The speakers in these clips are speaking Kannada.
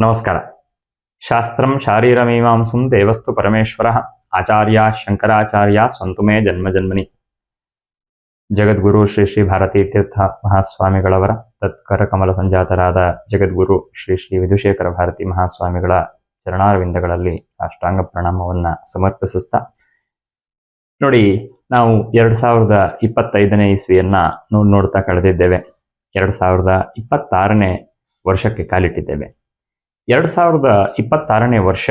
ನಮಸ್ಕಾರ. ಶಾಸ್ತ್ರಂ ಶಾರೀರಮೀಮಾಂಸುಂ ದೇವಸ್ತು ಪರಮೇಶ್ವರ ಆಚಾರ್ಯ ಶಂಕರಾಚಾರ್ಯ ಸ್ವಂತುಮೇ ಜನ್ಮ ಜನ್ಮನಿ. ಜಗದ್ಗುರು ಶ್ರೀ ಶ್ರೀ ಭಾರತೀ ತೀರ್ಥ ಮಹಾಸ್ವಾಮಿಗಳವರ ತತ್ಕರ ಕಮಲ ಸಂಜಾತರಾದ ಜಗದ್ಗುರು ಶ್ರೀ ಶ್ರೀ ವಿಧುಶೇಖರ ಭಾರತಿ ಮಹಾಸ್ವಾಮಿಗಳ ಚರಣಾರವಿಂದಗಳಲ್ಲಿ ಸಾಷ್ಟಾಂಗ ಪ್ರಣಾಮವನ್ನ ಸಮರ್ಪಿಸುತ್ತಾ ನೋಡಿ, ನಾವು ಎರಡು ಸಾವಿರದ ಇಪ್ಪತ್ತೈದನೇ ಇಸ್ವಿಯನ್ನ ನೋಡ್ ನೋಡ್ತಾ ಕಳೆದಿದ್ದೇವೆ. ಎರಡು ಸಾವಿರದ ಇಪ್ಪತ್ತಾರನೇ ವರ್ಷಕ್ಕೆ ಕಾಲಿಟ್ಟಿದ್ದೇವೆ. ಎರಡು ಸಾವಿರದ ಇಪ್ಪತ್ತಾರನೇ ವರ್ಷ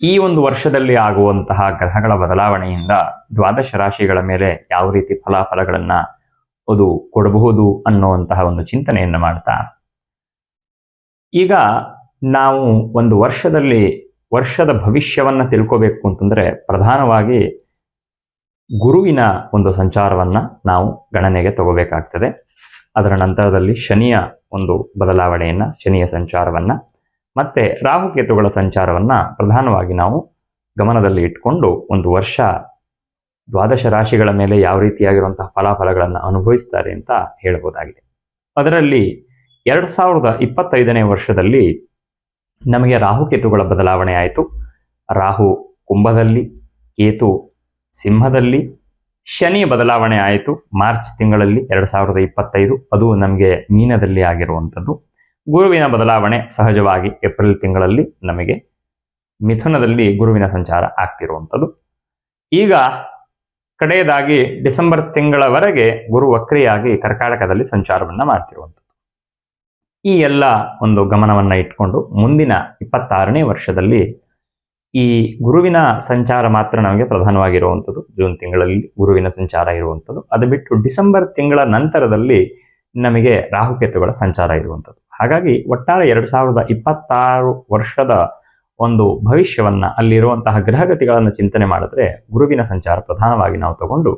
ಈ ಒಂದು ವರ್ಷದಲ್ಲಿ ಆಗುವಂತಹ ಗ್ರಹಗಳ ಬದಲಾವಣೆಯಿಂದ ದ್ವಾದಶ ರಾಶಿಗಳ ಮೇಲೆ ಯಾವ ರೀತಿ ಫಲಾಫಲಗಳನ್ನ ಅದು ಕೊಡಬಹುದು ಅನ್ನುವಂತಹ ಒಂದು ಚಿಂತನೆಯನ್ನು ಮಾಡ್ತಾ, ಈಗ ನಾವು ಒಂದು ವರ್ಷದಲ್ಲಿ ವರ್ಷದ ಭವಿಷ್ಯವನ್ನ ತಿಳ್ಕೋಬೇಕು ಅಂತಂದ್ರೆ ಪ್ರಧಾನವಾಗಿ ಗುರುವಿನ ಒಂದು ಸಂಚಾರವನ್ನ ನಾವು ಗಣನೆಗೆ ತಗೋಬೇಕಾಗ್ತದೆ. ಅದರ ನಂತರದಲ್ಲಿ ಶನಿಯ ಒಂದು ಬದಲಾವಣೆಯನ್ನ, ಶನಿಯ ಸಂಚಾರವನ್ನ, ಮತ್ತೆ ರಾಹುಕೇತುಗಳ ಸಂಚಾರವನ್ನ ಪ್ರಧಾನವಾಗಿ ನಾವು ಗಮನದಲ್ಲಿ ಇಟ್ಕೊಂಡು ಒಂದು ವರ್ಷ ದ್ವಾದಶ ರಾಶಿಗಳ ಮೇಲೆ ಯಾವ ರೀತಿಯಾಗಿರುವಂತಹ ಫಲಾಫಲಗಳನ್ನು ಅನುಭವಿಸ್ತಾರೆ ಅಂತ ಹೇಳಬಹುದಾಗಿದೆ ಅದರಲ್ಲಿ ಎರಡು ಸಾವಿರದ ಇಪ್ಪತ್ತೈದನೇ ವರ್ಷದಲ್ಲಿ ನಮಗೆ ರಾಹುಕೇತುಗಳ ಬದಲಾವಣೆ ಆಯಿತು. ರಾಹು ಕುಂಭದಲ್ಲಿ, ಕೇತು ಸಿಂಹದಲ್ಲಿ, ಶನಿ ಬದಲಾವಣೆ ಆಯಿತು. ಮಾರ್ಚ್ ತಿಂಗಳಲ್ಲಿ ಎರಡು ಸಾವಿರದ ಇಪ್ಪತ್ತೈದು, ಅದು ನಮಗೆ ಮೀನದಲ್ಲಿ ಆಗಿರುವಂಥದ್ದು. ಗುರುವಿನ ಬದಲಾವಣೆ ಸಹಜವಾಗಿ ಏಪ್ರಿಲ್ ತಿಂಗಳಲ್ಲಿ ನಮಗೆ ಮಿಥುನದಲ್ಲಿ ಗುರುವಿನ ಸಂಚಾರ ಆಗ್ತಿರುವಂಥದ್ದು. ಈಗ ಕಡೆಯದಾಗಿ ಡಿಸೆಂಬರ್ ತಿಂಗಳವರೆಗೆ ಗುರು ವಕ್ರಿಯಾಗಿ ಕರ್ಕಾಟಕದಲ್ಲಿ ಸಂಚಾರವನ್ನು ಮಾಡ್ತಿರುವಂಥದ್ದು. ಈ ಎಲ್ಲ ಒಂದು ಗಮನವನ್ನು ಇಟ್ಕೊಂಡು ಮುಂದಿನ ಇಪ್ಪತ್ತಾರನೇ ವರ್ಷದಲ್ಲಿ ಈ ಗುರುವಿನ ಸಂಚಾರ ಮಾತ್ರ ನಮಗೆ ಪ್ರಧಾನವಾಗಿರುವಂಥದ್ದು. ಜೂನ್ ತಿಂಗಳಲ್ಲಿ ಗುರುವಿನ ಸಂಚಾರ ಇರುವಂಥದ್ದು. ಅದು ಬಿಟ್ಟು ಡಿಸೆಂಬರ್ ತಿಂಗಳ ನಂತರದಲ್ಲಿ ನಮಗೆ ರಾಹುಕೇತುಗಳ ಸಂಚಾರ ಇರುವಂಥದ್ದು. ಹಾಗಾಗಿ ಒಟ್ಟಾರೆ ಎರಡು ಸಾವಿರದ ಇಪ್ಪತ್ತಾರು ವರ್ಷದ ಒಂದು ಭವಿಷ್ಯವನ್ನ ಅಲ್ಲಿರುವಂತಹ ಗ್ರಹಗತಿಗಳನ್ನು ಚಿಂತನೆ ಮಾಡಿದ್ರೆ ಗುರುವಿನ ಸಂಚಾರ ಪ್ರಧಾನವಾಗಿ ನಾವು ತಗೊಂಡು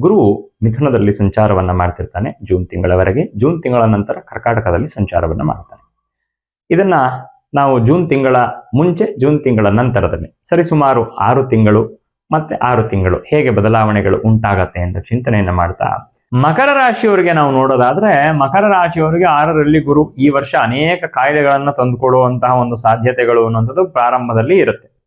ಗುರು ಮಿಥುನದಲ್ಲಿ ಸಂಚಾರವನ್ನ ಮಾಡ್ತಿರ್ತಾನೆ ಜೂನ್ ತಿಂಗಳವರೆಗೆ. ಜೂನ್ ತಿಂಗಳ ನಂತರ ಕರ್ಕಾಟಕದಲ್ಲಿ ಸಂಚಾರವನ್ನ ಮಾಡ್ತಾನೆ. ಇದನ್ನ ನಾವು ಜೂನ್ ತಿಂಗಳ ಮುಂಚೆ, ಜೂನ್ ತಿಂಗಳ ನಂತರದಲ್ಲಿ ಸರಿಸುಮಾರು ಆರು ತಿಂಗಳು ಮತ್ತೆ ಆರು ತಿಂಗಳು ಹೇಗೆ ಬದಲಾವಣೆಗಳು ಉಂಟಾಗತ್ತೆ ಅಂತ ಚಿಂತನೆಯನ್ನ ಮಾಡ್ತಾ ಮಕರ ರಾಶಿಯವರಿಗೆ ನಾವು ನೋಡೋದಾದ್ರೆ ಮಕರ ರಾಶಿಯವರಿಗೆ ಆರರಲ್ಲಿ ಗುರು ಈ ವರ್ಷ ಅನೇಕ ಕಾಯಿಲೆಗಳನ್ನ ತಂದುಕೊಡುವಂತಹ ಒಂದು ಸಾಧ್ಯತೆಗಳು ಅನ್ನುವಂಥದ್ದು ಪ್ರಾರಂಭದಲ್ಲಿ ಇರುತ್ತೆ.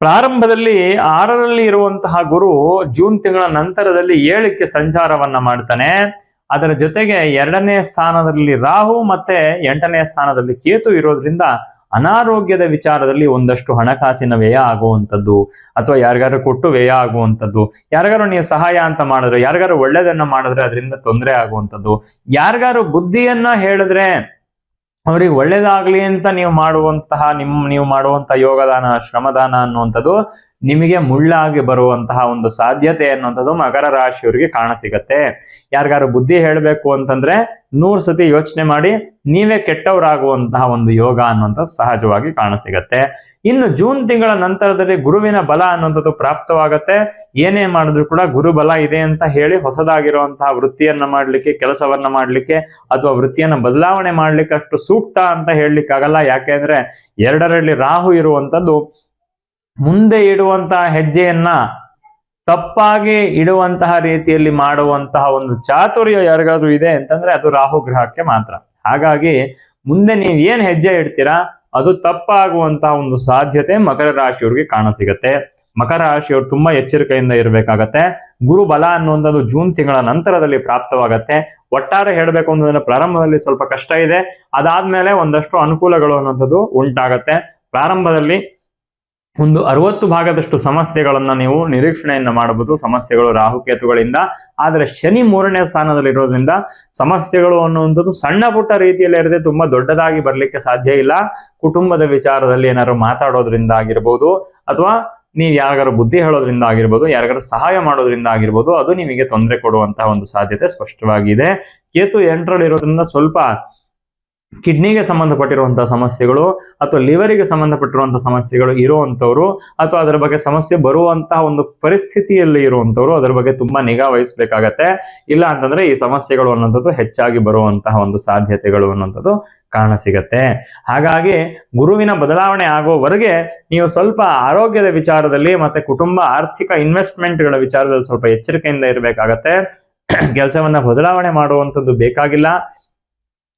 ಪ್ರಾರಂಭದಲ್ಲಿ ಆರರಲ್ಲಿ ಇರುವಂತಹ ಗುರು ಜೂನ್ ತಿಂಗಳ ನಂತರದಲ್ಲಿ ಏಳಕ್ಕೆ ಸಂಚಾರವನ್ನ ಮಾಡ್ತಾನೆ. ಅದರ ಜೊತೆಗೆ ಎರಡನೇ ಸ್ಥಾನದಲ್ಲಿ ರಾಹು ಮತ್ತೆ ಎಂಟನೇ ಸ್ಥಾನದಲ್ಲಿ ಕೇತು ಇರೋದ್ರಿಂದ ಅನಾರೋಗ್ಯದ ವಿಚಾರದಲ್ಲಿ ಒಂದಷ್ಟು ಹಣಕಾಸಿನ ವ್ಯಯ ಆಗುವಂಥದ್ದು ಅಥವಾ ಯಾರಿಗಾರು ಕೊಟ್ಟು ವ್ಯಯ ಆಗುವಂಥದ್ದು. ಯಾರಿಗಾರು ನೀವು ಸಹಾಯ ಅಂತ ಮಾಡಿದ್ರೆ ಯಾರಿಗಾರು ಒಳ್ಳೇದನ್ನ ಮಾಡಿದ್ರೆ ಅದರಿಂದ ತೊಂದರೆ ಆಗುವಂಥದ್ದು. ಯಾರಿಗಾರು ಬುದ್ಧಿಯನ್ನ ಹೇಳಿದ್ರೆ ಅವ್ರಿಗೆ ಒಳ್ಳೇದಾಗಲಿ ಅಂತ ನೀವು ಮಾಡುವಂತಹ ನಿಮ್ ನೀವು ಮಾಡುವಂತಹ ಯೋಗದಾನ ಶ್ರಮದಾನ ಅನ್ನುವಂಥದ್ದು ನಿಮಗೆ ಮುಳ್ಳಾಗಿ ಬರುವಂತಹ ಒಂದು ಸಾಧ್ಯತೆ ಅನ್ನುವಂಥದ್ದು ಮಕರ ರಾಶಿಯವರಿಗೆ ಕಾಣಸಿಗತ್ತೆ ಯಾರಿಗಾರು ಬುದ್ಧಿ ಹೇಳಬೇಕು ಅಂತಂದ್ರೆ ನೂರು ಸತಿ ಯೋಚನೆ ಮಾಡಿ ನೀವೇ ಕೆಟ್ಟವರಾಗುವಂತಹ ಒಂದು ಯೋಗ ಅನ್ನುವಂಥ ಸಹಜವಾಗಿ ಕಾಣಸಿಗತ್ತೆ ಇನ್ನು ಜೂನ್ ತಿಂಗಳ ನಂತರದಲ್ಲಿ ಗುರುವಿನ ಬಲ ಅನ್ನುವಂಥದ್ದು ಪ್ರಾಪ್ತವಾಗತ್ತೆ. ಏನೇ ಮಾಡಿದ್ರು ಕೂಡ ಗುರು ಬಲ ಇದೆ ಅಂತ ಹೇಳಿ ಹೊಸದಾಗಿರುವಂತಹ ವೃತ್ತಿಯನ್ನ ಮಾಡ್ಲಿಕ್ಕೆ, ಕೆಲಸವನ್ನ ಮಾಡ್ಲಿಕ್ಕೆ ಅಥವಾ ವೃತ್ತಿಯನ್ನ ಬದಲಾವಣೆ ಮಾಡ್ಲಿಕ್ಕೆ ಅಷ್ಟು ಸೂಕ್ತ ಅಂತ ಹೇಳಲಿಕ್ಕಾಗಲ್ಲ. ಯಾಕೆಂದ್ರೆ ಎರಡರಲ್ಲಿ ರಾಹು ಇರುವಂತದ್ದು ಮುಂದೆ ಇಡುವಂತಹ ಹೆಜ್ಜೆಯನ್ನ ತಪ್ಪಾಗಿ ಇಡುವಂತಹ ರೀತಿಯಲ್ಲಿ ಮಾಡುವಂತಹ ಒಂದು ಚಾತುರ್ಯ ಯಾರಿಗಾದ್ರೂ ಇದೆ ಅಂತಂದ್ರೆ ಅದು ರಾಹು ಗ್ರಹಕ್ಕೆ ಮಾತ್ರ. ಹಾಗಾಗಿ ಮುಂದೆ ನೀವು ಏನ್ ಹೆಜ್ಜೆ ಇಡ್ತೀರಾ, ಅದು ತಪ್ಪಾಗುವಂತಹ ಒಂದು ಸಾಧ್ಯತೆ ಮಕರ ರಾಶಿಯವ್ರಿಗೆ ಕಾಣಸಿಗತ್ತೆ ಮಕರ ರಾಶಿಯವರು ತುಂಬಾ ಎಚ್ಚರಿಕೆಯಿಂದ ಇರಬೇಕಾಗತ್ತೆ. ಗುರು ಬಲ ಅನ್ನುವಂಥದ್ದು ಜೂನ್ ತಿಂಗಳ ನಂತರದಲ್ಲಿ ಪ್ರಾಪ್ತವಾಗತ್ತೆ. ಒಟ್ಟಾರೆ ಹೇಳಬೇಕು ಅನ್ನೋದನ್ನ ಪ್ರಾರಂಭದಲ್ಲಿ ಸ್ವಲ್ಪ ಕಷ್ಟ ಇದೆ. ಅದಾದ್ಮೇಲೆ ಒಂದಷ್ಟು ಅನುಕೂಲಗಳು ಅನ್ನೋಂಥದ್ದು ಉಂಟಾಗತ್ತೆ. ಪ್ರಾರಂಭದಲ್ಲಿ ಒಂದು ಅರವತ್ತು ಭಾಗದಷ್ಟು ಸಮಸ್ಯೆಗಳನ್ನ ನೀವು ನಿರೀಕ್ಷಣೆಯನ್ನು ಮಾಡಬಹುದು. ಸಮಸ್ಯೆಗಳು ರಾಹುಕೇತುಗಳಿಂದ ಆದರೆ ಶನಿ ಮೂರನೇ ಸ್ಥಾನದಲ್ಲಿರೋದ್ರಿಂದ ಸಮಸ್ಯೆಗಳು ಅನ್ನುವಂಥದ್ದು ಸಣ್ಣ ಪುಟ್ಟ ರೀತಿಯಲ್ಲಿ ಇರದೆ ತುಂಬಾ ದೊಡ್ಡದಾಗಿ ಬರ್ಲಿಕ್ಕೆ ಸಾಧ್ಯ ಇಲ್ಲ. ಕುಟುಂಬದ ವಿಚಾರದಲ್ಲಿ ಏನಾದ್ರು ಮಾತಾಡೋದ್ರಿಂದ ಆಗಿರ್ಬೋದು, ಅಥವಾ ನೀವು ಯಾರಿಗಾರು ಬುದ್ಧಿ ಹೇಳೋದ್ರಿಂದ ಆಗಿರ್ಬೋದು ಯಾರಿಗಾರು ಸಹಾಯ ಮಾಡೋದ್ರಿಂದ ಆಗಿರ್ಬೋದು, ಅದು ನಿಮಗೆ ತೊಂದರೆ ಕೊಡುವಂತಹ ಒಂದು ಸಾಧ್ಯತೆ ಸ್ಪಷ್ಟವಾಗಿದೆ. ಕೇತು ಎಂಟರಲ್ಲಿರೋದ್ರಿಂದ ಸ್ವಲ್ಪ ಕಿಡ್ನಿಗೆ ಸಂಬಂಧಪಟ್ಟಿರುವಂಥ ಸಮಸ್ಯೆಗಳು ಅಥವಾ ಲಿವರಿಗೆ ಸಂಬಂಧಪಟ್ಟಿರುವಂಥ ಸಮಸ್ಯೆಗಳು ಇರುವಂತವ್ರು ಅಥವಾ ಅದರ ಬಗ್ಗೆ ಸಮಸ್ಯೆ ಬರುವಂತಹ ಒಂದು ಪರಿಸ್ಥಿತಿಯಲ್ಲಿ ಇರುವಂತವ್ರು ಅದರ ಬಗ್ಗೆ ತುಂಬಾ ನಿಗಾ ವಹಿಸಬೇಕಾಗತ್ತೆ. ಇಲ್ಲ ಅಂತಂದ್ರೆ ಈ ಸಮಸ್ಯೆಗಳು ಅನ್ನೋಂಥದ್ದು ಹೆಚ್ಚಾಗಿ ಬರುವಂತಹ ಒಂದು ಸಾಧ್ಯತೆಗಳು ಅನ್ನೋಂಥದ್ದು ಕಾಣ ಸಿಗತ್ತೆ. ಹಾಗಾಗಿ ಗುರುವಿನ ಬದಲಾವಣೆ ಆಗೋವರೆಗೆ ನೀವು ಸ್ವಲ್ಪ ಆರೋಗ್ಯದ ವಿಚಾರದಲ್ಲಿ ಮತ್ತೆ ಕುಟುಂಬ ಆರ್ಥಿಕ ಇನ್ವೆಸ್ಟ್ಮೆಂಟ್ಗಳ ವಿಚಾರದಲ್ಲಿ ಸ್ವಲ್ಪ ಎಚ್ಚರಿಕೆಯಿಂದ ಇರಬೇಕಾಗತ್ತೆ. ಕೆಲಸವನ್ನ ಬದಲಾವಣೆ ಮಾಡುವಂಥದ್ದು ಬೇಕಾಗಿಲ್ಲ.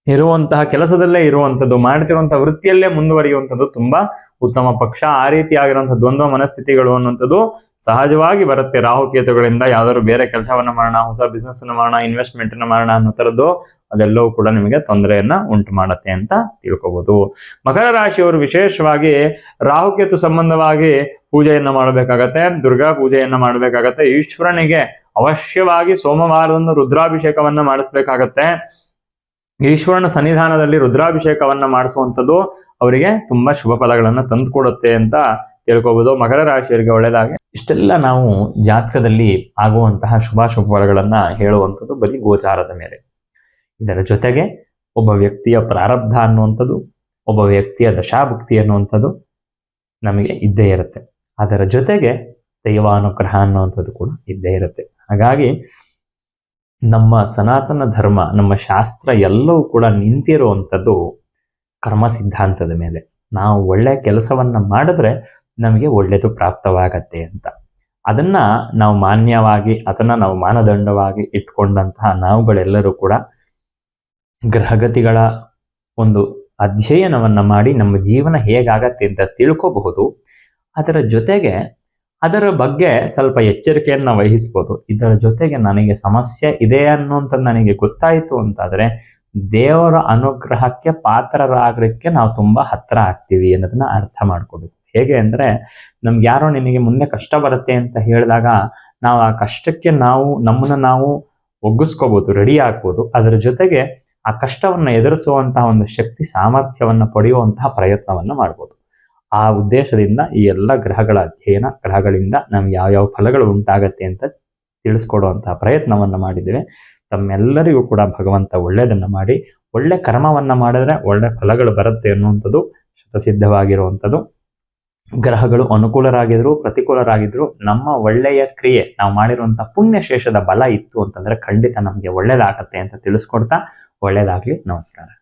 ಇರುವಂತಹ ಕೆಲಸದಲ್ಲೇ ಇರುವಂಥದ್ದು, ಮಾಡ್ತಿರುವಂತಹ ವೃತ್ತಿಯಲ್ಲೇ ಮುಂದುವರಿಯುವಂಥದ್ದು ತುಂಬಾ ಉತ್ತಮ ಪಕ್ಷ. ಆ ರೀತಿಯಾಗಿರುವಂತಹ ದ್ವಂದ್ವ ಮನಸ್ಥಿತಿಗಳು ಅನ್ನುವಂಥದ್ದು ಸಹಜವಾಗಿ ಬರುತ್ತೆ. ರಾಹುಕೇತುಗಳಿಂದ ಯಾವ್ದಾದ್ರು ಬೇರೆ ಕೆಲಸವನ್ನ ಮಾಡೋಣ, ಹೊಸ ಬಿಸ್ನೆಸ್ ಅನ್ನು ಮಾಡೋಣ ಇನ್ವೆಸ್ಟ್ಮೆಂಟ್ ಅನ್ನು ಮಾಡೋಣ ಅನ್ನೋ ತರದ್ದು ಅದೆಲ್ಲವೂ ಕೂಡ ನಿಮಗೆ ತೊಂದರೆಯನ್ನ ಉಂಟು ಮಾಡತ್ತೆ ಅಂತ ತಿಳ್ಕೊಬಹುದು ಮಕರ ರಾಶಿಯವರು ವಿಶೇಷವಾಗಿ ರಾಹುಕೇತು ಸಂಬಂಧವಾಗಿ ಪೂಜೆಯನ್ನ ಮಾಡಬೇಕಾಗತ್ತೆ, ದುರ್ಗಾ ಪೂಜೆಯನ್ನ ಮಾಡಬೇಕಾಗತ್ತೆ, ಈಶ್ವರನಿಗೆ ಅವಶ್ಯವಾಗಿ ಸೋಮವಾರದಂದು ರುದ್ರಾಭಿಷೇಕವನ್ನ ಮಾಡಿಸ್ಬೇಕಾಗತ್ತೆ. ಈಶ್ವರನ ಸನ್ನಿಧಾನದಲ್ಲಿ ರುದ್ರಾಭಿಷೇಕವನ್ನ ಮಾಡಿಸುವಂಥದ್ದು ಅವರಿಗೆ ತುಂಬಾ ಶುಭ ಫಲಗಳನ್ನ ತಂದುಕೊಡುತ್ತೆ ಅಂತ ತಿಳ್ಕೊಬೋದು. ಮಕರ ರಾಶಿಯವರಿಗೆ ಒಳ್ಳೆಯದಾಗಿ ಇಷ್ಟೆಲ್ಲ ನಾವು ಜಾತಕದಲ್ಲಿ ಆಗುವಂತಹ ಶುಭಾಶುಭ ಫಲಗಳನ್ನ ಹೇಳುವಂಥದ್ದು ಬರೀ ಗೋಚಾರದ ಮೇಲೆ. ಇದರ ಜೊತೆಗೆ ಒಬ್ಬ ವ್ಯಕ್ತಿಯ ಪ್ರಾರಬ್ಧ ಅನ್ನುವಂಥದ್ದು, ಒಬ್ಬ ವ್ಯಕ್ತಿಯ ದಶಾಭುಕ್ತಿ ಅನ್ನುವಂಥದ್ದು ನಮಗೆ ಇದ್ದೇ ಇರುತ್ತೆ. ಅದರ ಜೊತೆಗೆ ದೈವಾನುಗ್ರಹ ಅನ್ನುವಂಥದ್ದು ಕೂಡ ಇದ್ದೇ ಇರುತ್ತೆ. ಹಾಗಾಗಿ ನಮ್ಮ ಸನಾತನ ಧರ್ಮ, ನಮ್ಮ ಶಾಸ್ತ್ರ ಎಲ್ಲವೂ ಕೂಡ ನಿಂತಿರುವಂಥದ್ದು ಕರ್ಮ ಸಿದ್ಧಾಂತದ ಮೇಲೆ. ನಾವು ಒಳ್ಳೆಯ ಕೆಲಸವನ್ನು ಮಾಡಿದ್ರೆ ನಮಗೆ ಒಳ್ಳೆಯದು ಪ್ರಾಪ್ತವಾಗತ್ತೆ ಅಂತ. ಅದನ್ನ ನಾವು ಮಾನ್ಯವಾಗಿ, ಅದನ್ನ ನಾವು ಮಾನದಂಡವಾಗಿ ಇಟ್ಕೊಂಡಂತಹ ನಾವುಗಳೆಲ್ಲರೂ ಕೂಡ ಗ್ರಹಗತಿಗಳ ಒಂದು ಅಧ್ಯಯನವನ್ನು ಮಾಡಿ ನಮ್ಮ ಜೀವನ ಹೇಗಾಗತ್ತೆ ಅಂತ ತಿಳ್ಕೋಬಹುದು. ಅದರ ಜೊತೆಗೆ ಅದರ ಬಗ್ಗೆ ಸ್ವಲ್ಪ ಎಚ್ಚರಿಕೆಯನ್ನು ವಹಿಸ್ಬೋದು. ಇದರ ಜೊತೆಗೆ ನನಗೆ ಸಮಸ್ಯೆ ಇದೆ ಅನ್ನುವಂಥದ್ದು ನನಗೆ ಗೊತ್ತಾಯಿತು ಅಂತಾದರೆ ದೇವರ ಅನುಗ್ರಹಕ್ಕೆ ಪಾತ್ರರಾಗಲಿಕ್ಕೆ ನಾವು ತುಂಬ ಹತ್ರ ಆಗ್ತೀವಿ ಅನ್ನೋದನ್ನ ಅರ್ಥ ಮಾಡ್ಕೋಬೇಕು. ಹೇಗೆ ಅಂದರೆ ನಮ್ಗೆ ಯಾರೋ ನಿಮಗೆ ಮುಂದೆ ಕಷ್ಟ ಬರುತ್ತೆ ಅಂತ ಹೇಳಿದಾಗ ನಾವು ಆ ಕಷ್ಟಕ್ಕೆ ನಾವು ನಮ್ಮನ್ನ ನಾವು ಒಗ್ಗಿಸ್ಕೋಬಹುದು ರೆಡಿ ಆಗ್ಬೋದು. ಅದರ ಜೊತೆಗೆ ಆ ಕಷ್ಟವನ್ನು ಎದುರಿಸುವಂತಹ ಒಂದು ಶಕ್ತಿ, ಸಾಮರ್ಥ್ಯವನ್ನು ಪಡೆಯುವಂತಹ ಪ್ರಯತ್ನವನ್ನು ಮಾಡ್ಬೋದು. ಆ ಉದ್ದೇಶದಿಂದ ಈ ಎಲ್ಲ ಗ್ರಹಗಳ ಅಧ್ಯಯನ, ಗ್ರಹಗಳಿಂದ ನಮ್ಗೆ ಯಾವ್ಯಾವ ಫಲಗಳು ಉಂಟಾಗತ್ತೆ ಅಂತ ತಿಳಿಸ್ಕೊಡುವಂತಹ ಪ್ರಯತ್ನವನ್ನು ಮಾಡಿದ್ದೇವೆ. ತಮ್ಮೆಲ್ಲರಿಗೂ ಕೂಡ ಭಗವಂತ ಒಳ್ಳೆಯದನ್ನು ಮಾಡಿ, ಒಳ್ಳೆ ಕರ್ಮವನ್ನು ಮಾಡಿದ್ರೆ ಒಳ್ಳೆ ಫಲಗಳು ಬರುತ್ತೆ ಅನ್ನುವಂಥದ್ದು ಶತಸಿದ್ಧವಾಗಿರುವಂಥದ್ದು. ಗ್ರಹಗಳು ಅನುಕೂಲರಾಗಿದ್ರು, ಪ್ರತಿಕೂಲರಾಗಿದ್ರು, ನಮ್ಮ ಒಳ್ಳೆಯ ಕ್ರಿಯೆ, ನಾವು ಮಾಡಿರುವಂಥ ಪುಣ್ಯಶೇಷದ ಬಲ ಇತ್ತು ಅಂತಂದ್ರೆ ಖಂಡಿತ ನಮಗೆ ಒಳ್ಳೆಯದಾಗತ್ತೆ ಅಂತ ತಿಳಿಸ್ಕೊಡ್ತಾ, ಒಳ್ಳೇದಾಗ್ಲಿ, ನಮಸ್ಕಾರ.